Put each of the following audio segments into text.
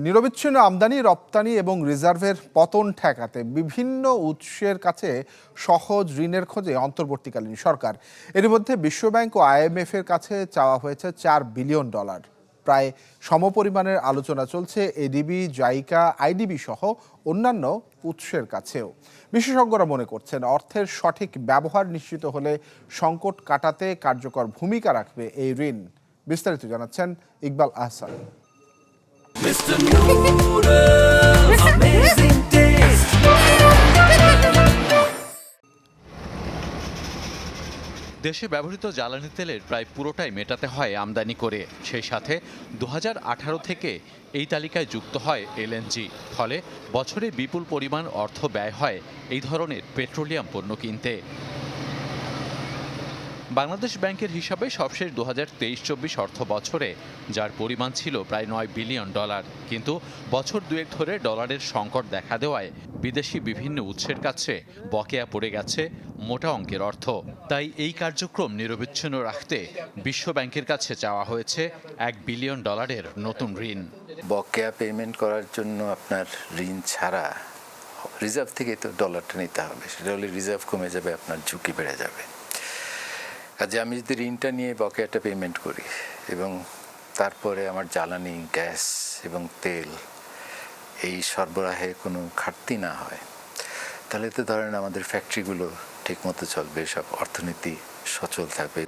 নিরবিচ্ছিন্ন আমদানি, রপ্তানি এবং রিজার্ভের পতন ঠেকাতে বিভিন্ন উৎসের কাছে সহজ ঋণের খোঁজে অন্তর্বর্তীকালীন সরকার। এর মধ্যে বিশ্বব্যাংক ও আইএমএফ এর কাছে চাওয়া হয়েছে চার বিলিয়ন ডলার। প্রায় সমপরিমাণের আলোচনা চলছে এডিবি জাইকা আইডিবি সহ অন্যান্য উৎসের কাছেও। বিশেষজ্ঞরা মনে করছেন অর্থের সঠিক ব্যবহার নিশ্চিত হলে সংকট কাটাতে কার্যকর ভূমিকা রাখবে এই ঋণ। বিস্তারিত জানাচ্ছেন Iqbal Ahsan. Mr. Noodles, amazing taste. দেশে ব্যবহৃত জ্বালানি তেলের প্রায় পুরোটাই মেটাতে হয় আমদানি করে সেই সাথে দু হাজার আঠারো থেকে এই তালিকায় যুক্ত হয় এলএনজি ফলে বছরে বিপুল পরিমাণ অর্থ ব্যয় হয় এই ধরনের পেট্রোলিয়াম পণ্য কিনতে বাংলাদেশ ব্যাংকের হিসাবে সবশেষ দু হাজার তেইশ চব্বিশ অর্থ বছরে যার পরিমাণ ছিল প্রায় নয় বিলিয়ন ডলার, কিন্তু বছর দুয়েক ধরে ডলারের সংকট দেখা দেওয়ায় বিদেশি বিভিন্ন উৎসের কাছে বকেয়া পড়ে গেছে মোটা অঙ্কের অর্থ। তাই এই কার্যক্রম নিরবিচ্ছিন্ন রাখতে বিশ্ব ব্যাংকের কাছে চাওয়া হয়েছে এক বিলিয়ন ডলারের নতুন ঋণ। বকেয়া পেমেন্ট করার জন্য আপনার ঋণ ছাড়া রিজার্ভ থেকে তো ডলারটা নিতে হবে, সেটা হলে রিজার্ভ কমে যাবে, আপনার ঝুঁকি বেড়ে যাবে। কাজে আমি যদি ঋণটা নিয়ে বকেয়াটা পেমেন্ট করি এবং তারপরে আমার জ্বালানি, গ্যাস এবং তেল এই সরবরাহে কোনো ঘাটতি না হয়, তাহলে তো ধরেন আমাদের ফ্যাক্টরিগুলো ঠিকমতো চলবে, সব অর্থনীতি সচল থাকবে।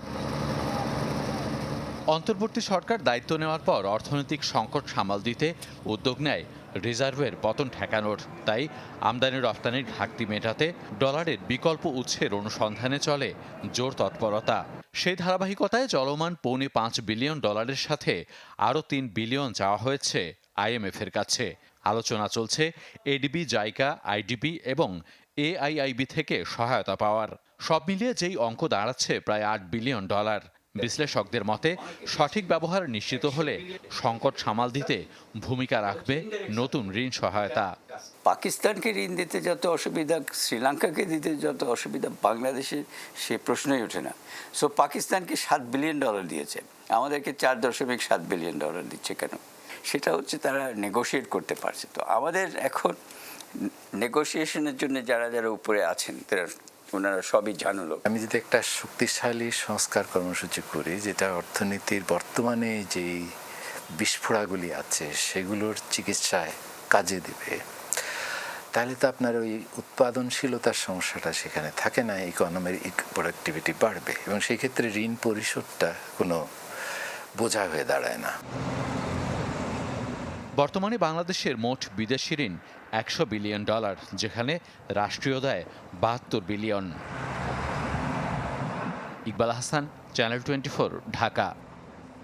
অন্তর্বর্তী সরকার দায়িত্ব নেওয়ার পর অর্থনৈতিক সংকট সামাল দিতে উদ্যোগ নেয় রিজার্ভের পতন ঠেকানোর। তাই আমদানি রপ্তানির ঘাটতি মেটাতে ডলারের বিকল্প উৎসের অনুসন্ধানে চলে জোর তৎপরতা। সেই ধারাবাহিকতায় চলমান পৌনে পাঁচ বিলিয়ন ডলারের সাথে আরও তিন বিলিয়ন চাওয়া হয়েছে আইএমএফের কাছে। আলোচনা চলছে এডিবি, জাইকা, আইডিবি এবং এআইআইবি থেকে সহায়তা পাওয়ার। সব মিলিয়ে যেই অঙ্ক দাঁড়াচ্ছে প্রায় আট বিলিয়ন ডলার। বিশ্লেষকদের মতে, সঠিক ব্যবহার নিশ্চিত হলে সংকট সামাল দিতে ভূমিকা রাখবে নতুন ঋণ সহায়তা। পাকিস্তানকে ঋণ দিতে যত অসুবিধা, শ্রীলঙ্কাকে দিতে যত অসুবিধা বাংলাদেশে সে প্রশ্নই ওঠে না। সো পাকিস্তানকে সাত বিলিয়ন ডলার দিয়েছে। আমাদেরকে চার দশমিক সাত বিলিয়ন ডলার দিচ্ছে কেন? সেটা হচ্ছে তারা নেগোশিয়েট করতে পারছে। তো আমাদের এখন নেগোসিয়েশনের জন্য যারা যারা উপরে আছেন, তারা ওনারা সবই জানলো আমি যদি একটা শক্তিশালী সংস্কার কর্মসূচি করি, যেটা অর্থনীতির বর্তমানে যেই বিস্ফোরাগুলি আছে, সেগুলোর চিকিৎসায় কাজে দিবে, তাহলে তো আপনার ওই উৎপাদনশীলতার সমস্যাটা সেখানে থাকে না ইকোনমির প্রোডাক্টিভিটি বাড়বে এবং সেই ক্ষেত্রে ঋণ পরিশোধটা কোনো বোঝা হয়ে দাঁড়ায় না। বর্তমানে বাংলাদেশের মোট বিদেশি ঋণ একশো বিলিয়ন ডলার, যেখানে রাষ্ট্রীয় দায় বাহাত্তর billion. Iqbal Hasan channel twenty Dhaka.